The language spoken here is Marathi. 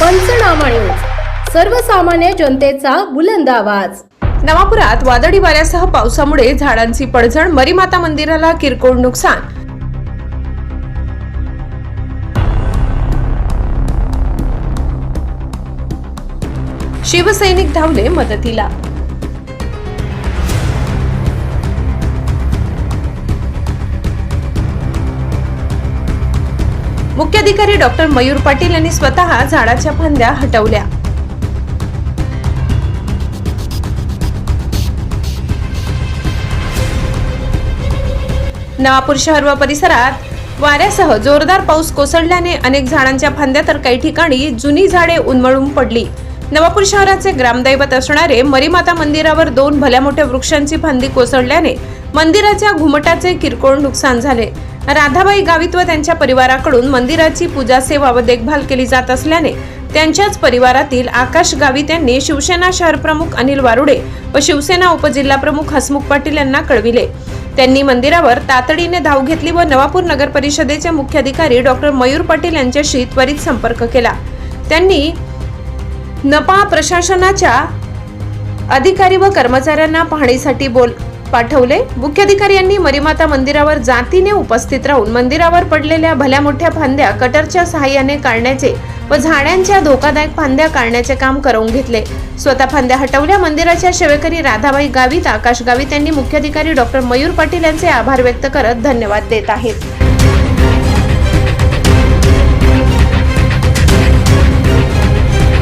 पंचनामा न्यूज. सर्वसामान्य जनतेचा बुलंद आवाज. नवापुरात वादळी वाऱ्यासह पावसामुळे झाडांची पडझड मरीमाता मंदिराला किरकोळ नुकसान. शिवसैनिक धावले मदतीला. मुख्याधिकारी डॉक्टर मयूर पाटील यांनी स्वतः झाडाच्या फांद्या हटवल्या. नवापूर शहर व परिसरात वाऱ्यासह जोरदार पाऊस कोसळल्याने अनेक झाडांच्या फांद्या तर काही ठिकाणी जुनी झाडे उन्मळून पडली. नवापूर शहराचे ग्रामदैवत असणारे मरीमाता मंदिरावर दोन भल्या मोठ्या वृक्षांची फांदी कोसळल्याने मंदिराच्या घुमटाचे किरकोळ नुकसान झाले. राधाबाई गावित व त्यांच्या परिवाराकडून मंदिराची पूजा सेवा व देखभाल केली जात असल्याने त्यांच्याच परिवारातील आकाश गावित यांनी शिवसेना शहर प्रमुख अनिल वारुडे व शिवसेना उपजिल्हा प्रमुख हसमुख पाटील यांना कळविले. त्यांनी मंदिरावर तातडीने धाव घेतली व नवापूर नगर परिषदेचे मुख्याधिकारी डॉक्टर मयूर पाटील यांच्याशी त्वरित संपर्क केला. त्यांनी नपा प्रशासनाच्या अधिकारी व कर्मचाऱ्यांना पाहणीसाठी बोल पाठवले. मुख्याधिकारी यांनी मरीमाता मंदिरावर जातीने उपस्थित राहून मंदिरावर पडलेल्या भल्या मोठ्या फांद्या कटरच्या सहाय्याने काढण्याचे व झाडांच्या धोकादायक फांद्या काढण्याचे काम करून घेतले. स्वतः फांद्या हटवल्या. मंदिराच्या शेवेकरी राधाबाई गावित आकाश गावित यांनी मुख्याधिकारी डॉक्टर मयूर पाटील यांचे आभार व्यक्त करत धन्यवाद देत आहेत.